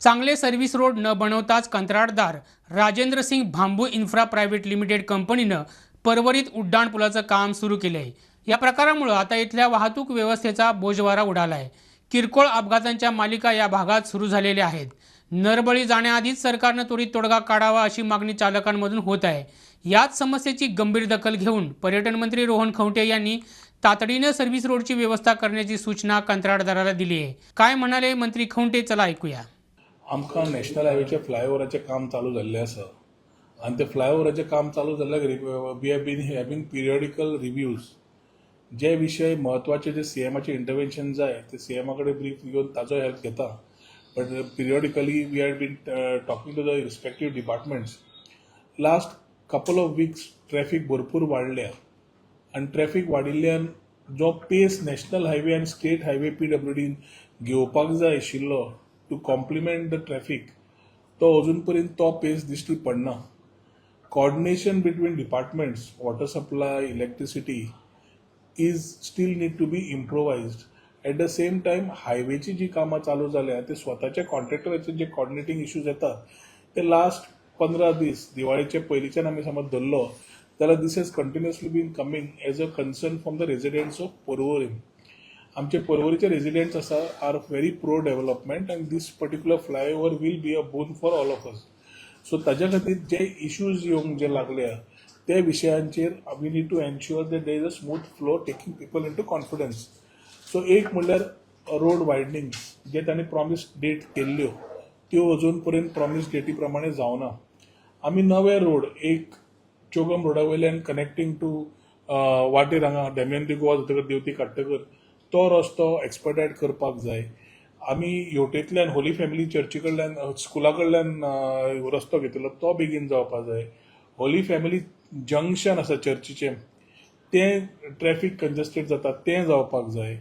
चांगले service road न बनवताच कंत्राटदार Rajendra Singh Bhambu infra private limited कंपनीनं परवरीत उड्डाणपुलाचं काम सुरू केलं आहे या प्रकारामुळं आता इथल्या वाहतूक व्यवस्थेचा बोजवारा उडाला आहे किरकोळ अपघातांच्या मालिका या भागात सुरू झालेल्या आहेत. नरबळी जाण्याआधीच सरकारनं त्वरित तोडगा काढावा अशी मागणी चालकांमधून होत आहे. याच समस्येची गंभीर दखल घेऊन पर्यटन मंत्री रोहन खंवटे यांनी तातडीनं सर्व्हिस रोडची व्यवस्था करण्याची सूचना कंत्राटदाराला दिली आहे काय म्हणाले मंत्री खंवटे? चला ऐकूया. आमकां नॅशनल हायवेचे फ्लायओवराचें काम चालू जाल्लें आसा. आनी ते फ्लायओवराचें काम चालू जाल्ल्याक we have been having periodical reviews जे विशय म्हत्वाचे जे सी एमाचें इंटरवेन्शन जाय ते सी एमा कडेन ब्रीफ घेवन ताजो हेल्प घेता. But periodically we had been talking to the respective departments last couple of weeks traffic भरपूर वाडल्या आनी ट्रॅफिक वाडिल्ल्यान जो पेस नॅशनल हायवे आनी स्टेट हायवे पी डब्ल्यू डीन घेवपाक जाय आशिल्लो टू कॉम्प्लिमेंट द ट्रॅफिक तो अजून पर्यंत तो पेस दिश्टी पडना coordination between departments water supply electricity is still need to be improvised. At the same time हायवेची जी कामां चालू जाल्या ते स्वताच्या कॉन्ट्रॅक्टराचे जे कॉर्डिनेटिंग इश्यूज येतात ते लास्ट पंदरा दीस दिवाळीचे पयलींच्यान आमी समज धरलो जाल्यार this is continuously been coming as a concern from the residents of Porvorim आमचे पर्वरीचे रेजिडेंट्स आसा are very pro development and this particular flyover will be a boon for all of us so ताज्या खातीर जे issues येवंक जे लागल्या ते विशयांचेर we need to ensure that there is a smooth flow taking people into confidence so एक म्हणल्यार रोड वायडनींग जे तांणी प्रॉमिस डेट केल्ल्यो त्यो अजून पर्यंत प्रॉमिस डेटी प्रमाणे जावना. आमी नवे रोड एक चोगम रोडा वयल्यान कनेक्टींग टू वाटेर हांगा डेमेंद्री गोवा जातकर देवती काडटकर तो रस्तो एक्सपर्टायड करपाक जाय. आमी हेवटेंतल्यान होली फॅमिली चर्ची कडल्यान स्कुला कडल्यान रस्तो घेतिल्लो तो बेगीन जावपाक जाय. होली फॅमिली जंक्शन आसा चर्चीचें तें ट्रॅफीक कंजस्टेड जाता तें जावपाक जाय.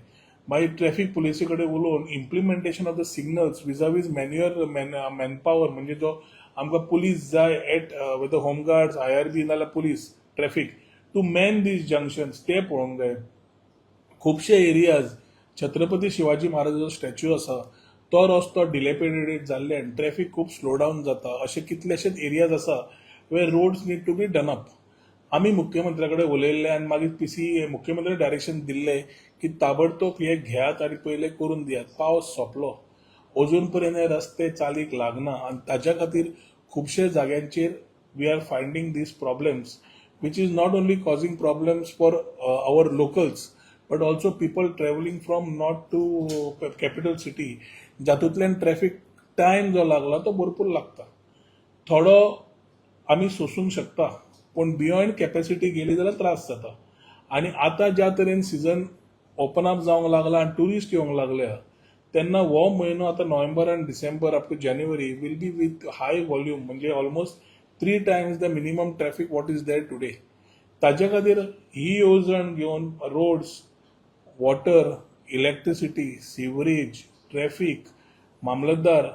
मागीर ट्रॅफीक पुलिसी कडेन उलोवन implementation of the signals vis-a-vis manual man manpower म्हणजे जो आमकां पुलीस जाय at with the home guards I R B नाल्यार police traffic to man these junctions ते पळोवंक जाय. खुबशे एरियाज छत्रपती शिवाजी महाराजाचो स्टॅच्यू आसा तो रस्तो डिलेपिडेटेड जाल्ल्यान ट्रॅफिक खूब स्लो डावन जाता. अशे कितलेशेच एरियाज आसा where roads need to be done up आमी मुख्यमंत्र्या कडेन उलयल्ले आनी मागीर पी सी मुख्यमंत्री डायरेक्शन दिल्ले की ताबडतोब हे घेयात आनी पयले करून दियात पावस सोंपलो. अजून पर्यंत हे रस्ते चालीक लागना आनी ताज्या खातीर खुबशे जाग्यांचेर we are finding these problems which is not only causing problems for uh, locals but also people travelling from north to capital city जातूंतल्यान traffic time जो लागला तो भरपूर लागता. थोडो आमी सोसूंक शकता पूण बियॉन्ड कॅपेसिटी गेली जाल्यार त्रास जाता. आनी आतां ज्या तरेन सिजन ओपन अप जावंक लागला आनी ट्युरिस्ट येवंक लागल्या तेन्ना हो म्हयनो आतां नोव्हेंबर आनी December up to January will be with high volume म्हणजे almost three times the minimum traffic what is there today ताज्या खातीर ही येवजण घेवन roads water electricity sewerage traffic मामलतदार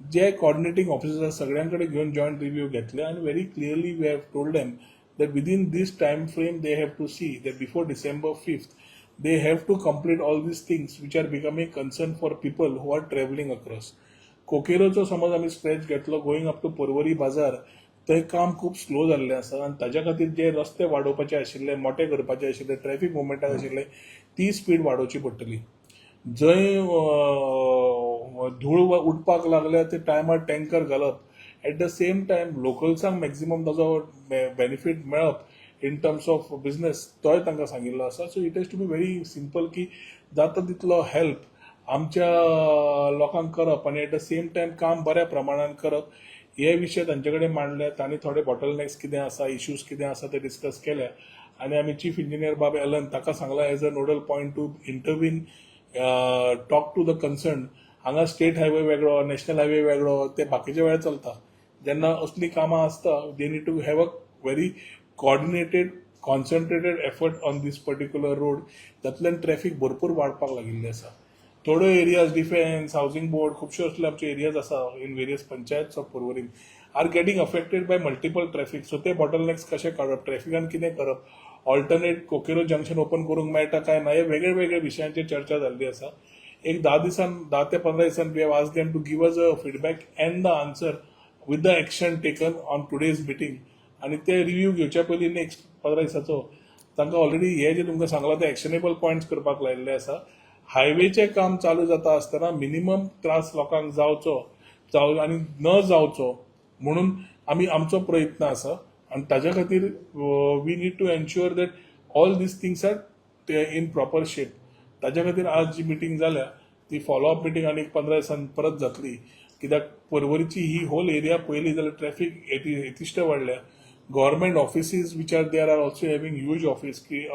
जे कॉर्डिनेटिंग ऑफिसर्स सगळ्यां कडेन घेवन जॉयंट रिव्ह्यू घेतले आनी very clearly we have told them that within this time frame they have to see that before December 5th they have to complete all these things which are becoming concern for people who are traveling across. कोकेरोचो समज आमी stretch घेतलो going up to Porvorim बाजार थंय काम खूब slow जाल्लें आसा आनी ताज्या खातीर जे रस्ते वाडोवपाचे आशिल्ले मोठे करपाचे आशिल्ले ट्रॅफिक मुवमेंटाक आशिल्ले ती स्पीड वाडोवची पडटली जंय धूळ वा- उडपाक लागल्या ते टायमार टँकर घालप एट द सेम टायम लोकल्सांक मॅक्झिमम ताजो बेनिफीट मेळप इन टर्म्स ऑफ बिझनेस तोय तांकां सांगिल्लो आसा. So it has to be very simple की जाता तितलो हेल्प आमच्या लोकांक करप आनी एट द सेम टायम काम बऱ्या प्रमाणान करप हे विशय तांचे कडेन मांडले तांणी थोडे बॉटलनेक्स कितें आसा इश्यूज कितें आसा ते डिस्कस केले. आनी आमी चीफ इंजिनियर बाब एलन ताका सांगला as a nodal point to intervene talk to the concern हांगा स्टेट हायवे वेगळो नॅशनल हायवे वेगळो ते बाकीचे वेळ चलता. जेन्ना असली कामां आसता they need to have a very coordinated concentrated effort on this particular road तातूंतल्यान ट्रॅफिक भरपूर वाडपाक लागिल्लें आसा थोड्यो एरियाज डिफेन्स हावसिंग बोर्ड खुबश्यो असले आमचे एरियाज आसा in various panchayat of Porvorim are getting affected by multiple traffic so ते बॉटलनेक्स कशें काडप ट्रॅफिकान कितें करप ऑल्टरनेट कोकेरो जंक्शन ओपन करूंक मेळटा काय ना हे वेगळे वेगळे विशयांचेर चर्चा जाल्ली आसा एक दहा दिसान दहा ते पंधरा दिसान वी हॅव आज them to give us a feedback and the answer with the action taken on today's meeting आणि ते रिव्ह्यू घेवच्या पयलीं नेक्स्ट पंदरा दिसाचो तांकां ऑलरेडी हे जे तुमकां सांगलां ते एक्शनेबल पॉयंट्स करपाक लायिल्ले आसा हायवेचें काम चालू जाता आसतना मिनिमम त्रास लोकांक जावचो जाव आनी न जावचो म्हणून आमी आमचो प्रयत्न आसा. आनी ताज्या खातीर we need to ensure that all these things are in proper shape ताज्या खातीर आज जी मिटींग जाल्या ती फॉलोअप मिटींग आनी पंदरा दिसान परत जातली. कित्याक परवरीची ही होल एरिया पयली जाल्यार ट्रॅफिक येतिश्ट वाडल्या. Government offices which are there are also having huge office की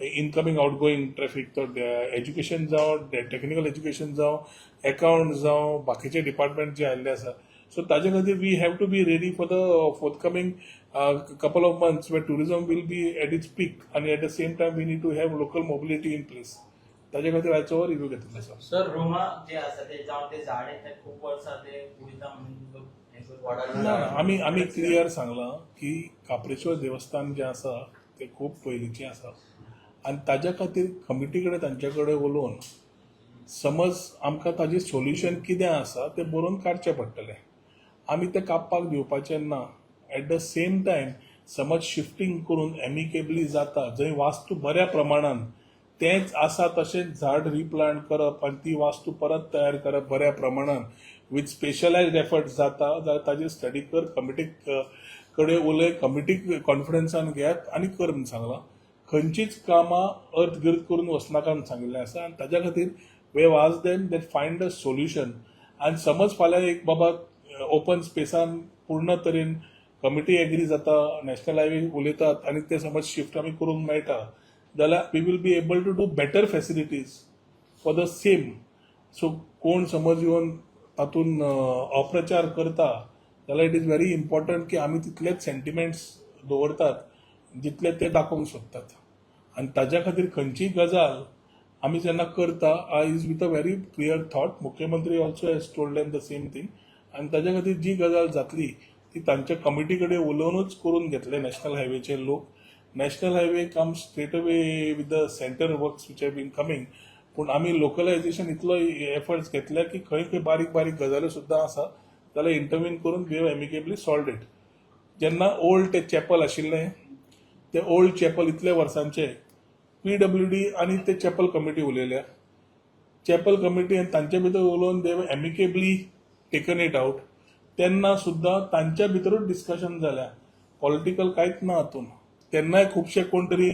इनकमिंग आउटगोईंग ट्रॅफिक तो एज्युकेशन जावं टेक्निकल एज्युकेशन जावं अकाउंट जावं बाकीचे डिपार्टमेंट जे आयिल्ले आसा सो ताजे खातीर we have to be ready for the forthcoming couple of months where tourism will be at its peak आनी at the same time we need to have local mobility in place ताजे खातीर आयचो review घेतलेलो आसा sir रुमा जे आसा ते जावन ते झाड ते खूप वर्सां ते म्हणून आमी आमी क्लियर सांगलां की काप्रेश्वर देवस्थान जें आसा तें खूब पयलींचें आसा आनी ताज्या खातीर कमिटी कडेन तांचे कडेन उलोवन समज आमकां ताजें सोल्युशन कितें आसा तें बरोवन काडचें पडटलें. आमी तें कापपाक दिवपाचें ना. एट द सेम टायम समज शिफ्टींग करून एमिकेबली जाता जंय वास्तू बऱ्या प्रमाणान तेंच आसा तशेंच झाड रिप्लांट करप आनी ती वास्तू परत तयार करप बऱ्या प्रमाणान वीथ स्पेशलायज्ड एफर्ट्स जाता जाल्यार ताजेर स्टडी कर कमिटीक कडेन उलय कमिटीक कॉन्फिडन्सान घेयात आनी कर म्हूण सांगलां. खंयचीच कामां अर्थ गिर्द करून वचनाका म्हूण सांगिल्लें आसा आनी ताज्या खातीर we was them that find a solution आनी समज फाल्यां एक बाबा ओपन स्पेसान पूर्ण तरेन कमिटी एग्री जाता नॅशनल हायवे उलयतात आनी ते समज शिफ्ट आमी करूंक मेळटा. जाल्यार we will be able to do better facilities for the same so कोण समज येवन तातूंत अप्रचार करता जाल्यार इट इज व्हेरी इम्पॉर्टंट की आमी तितलेच सेंटिमेंट्स दवरतात. जितले ते दाखोवंक सोदतात आनी ताज्या खातीर खंयचीय गजाल आमी जेन्ना करता. I is with a very clear thought मुख्यमंत्री also has told them the same thing आनी ताज्या खातीर जी गजाल जातली ती तांच्या कमिटी कडेन उलोवनूच करून घेतले नॅशनल हायवेचे लोक. National highway come straight away with the centre works which have been coming पूण आमी लोकलायझेशन इतलो एफर्ट्स घेतले की खंय खंय बारीक बारीक गजाली सुद्दां आसा जाल्यार इंटरव्हीन करून we have amicably solved it जेन्ना ओल्ड ते चॅपल आशिल्लें ते ओल्ड चॅपल इतले वर्सांचे पी डब्ल्यू डी आनी ते चॅपल कमिटी उलयल्या चॅपल कमिटी तांचे भितर उलोवन they've amicably taken it out तेन्ना सुद्दां तांच्या भितरूच डिस्कशन जाल्या पॉलिटिकल कांयच ना हातून तेन्नाय खुबशे कोण तरी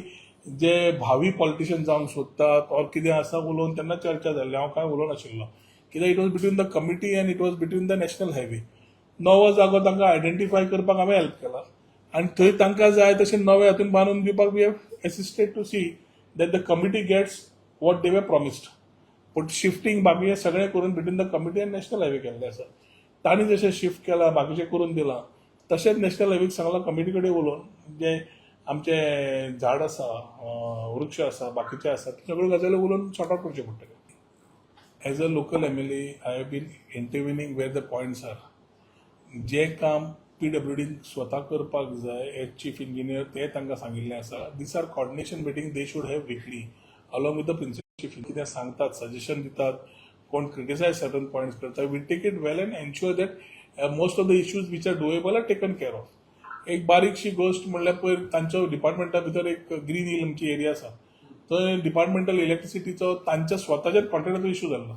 जे भावी पॉलिटिशियन जावंक सोदतात ऑर कितें आसा उलोवन तेन्ना चर्चा जाल्ली हांव कांय उलोवनाशिल्लो कित्याक it was between the committee and it was between the national highway नवो जागो तांकां आयडेंटिफाय करपाक हांवें हेल्प केला. आनी थंय तांकां जाय तशें नवे हातून बांदून दिवपाक we have assisted to see that the committee gets what they were promised पूण बाकी बाकीचें सगळें करून बिटवीन द कमिटी आनी नॅशनल हायवे केल्लें आसा तांणी जशें शिफ्ट केलां बाकीचें करून दिलां तशेंच नॅशनल हायवेक सांगलां कमिटी कडेन उलोवन जे आमचे झाड आसा वृक्ष आसा बाकीचे आसा सगळ्यो गजाली उलोवन सॉर्ट आवट करचें पडटलें as a local M L A I have been intervening where the points are जें काम पी डब्ल्यू डीन स्वता करपाक जाय एज चीफ इंजिनियर ते तांकां सांगिल्लें आसा these are coordination meeting they should have weekly along with the principal chief कितें सांगतात सजेशन दितात कोण क्रिटिसायज सर्टन पॉयंट्स करता we take it well and ensure that most of the issues which are doable are taken care of एक बारीकशी गोष्ट म्हणल्यार पयर तांच्या डिपार्टमेंटा भितर एक ग्रीन हिल आमची एरिया आसा. थंय डिपार्टमेंटल इलेक्ट्रिसिटीचो तांच्या स्वताच्याच कॉन्ट्रॅक्टाचो इशू जाल्लो.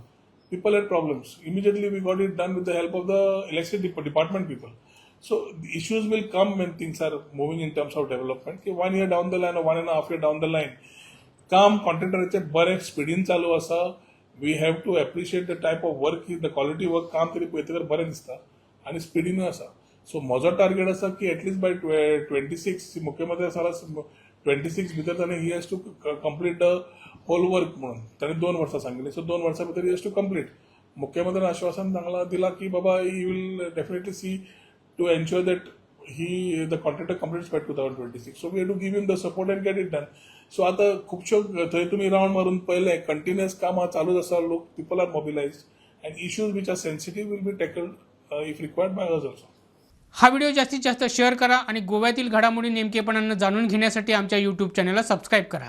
People had problems. Immediately we got it done with the help of the electricity department people. So the issues will come when things are moving in terms of development. की one year down the line or one and a half year down काम कॉन्ट्रॅक्टराचे बरे स्पिडीन चालू आसा we have to appreciate the type of work the quality work काम तरी पळयतकर बरें दिसता आनी स्पिडीनूय आसा सो म्हजो टार्गेट आसा की एटलीस्ट बाय ट्वेंटी सिक्स मुख्यमंत्री आसा ट्वेंटी सिक्स भितर ताणें he has to complete the whole work म्हणून. ताणें दोन वर्सां सांगिल्ली सो दोन वर्सां भितर ही हॅज टू कंप्लीट मुख्यमंत्र्यान आश्वासन सांगलां दिलां की बाबा he will definitely see to ensure that he the contractor completes by two So twenty have so give him the support and the support done. Done so आता खुबश्यो थंय तुमी रावंड मारून पळयलें कंटिन्युअस कामां चालूच आसा लोक people are mobilise and issues which are sensitive will be tackled if required by us also हा व्हिडिओ जास्तीत जास्त शेअर करा आणि गोव्यातील घडामोडी नेमकेपणानं जाणून घेण्यासाठी आमच्या यूट्यूब चॅनलला सबस्क्राईब करा.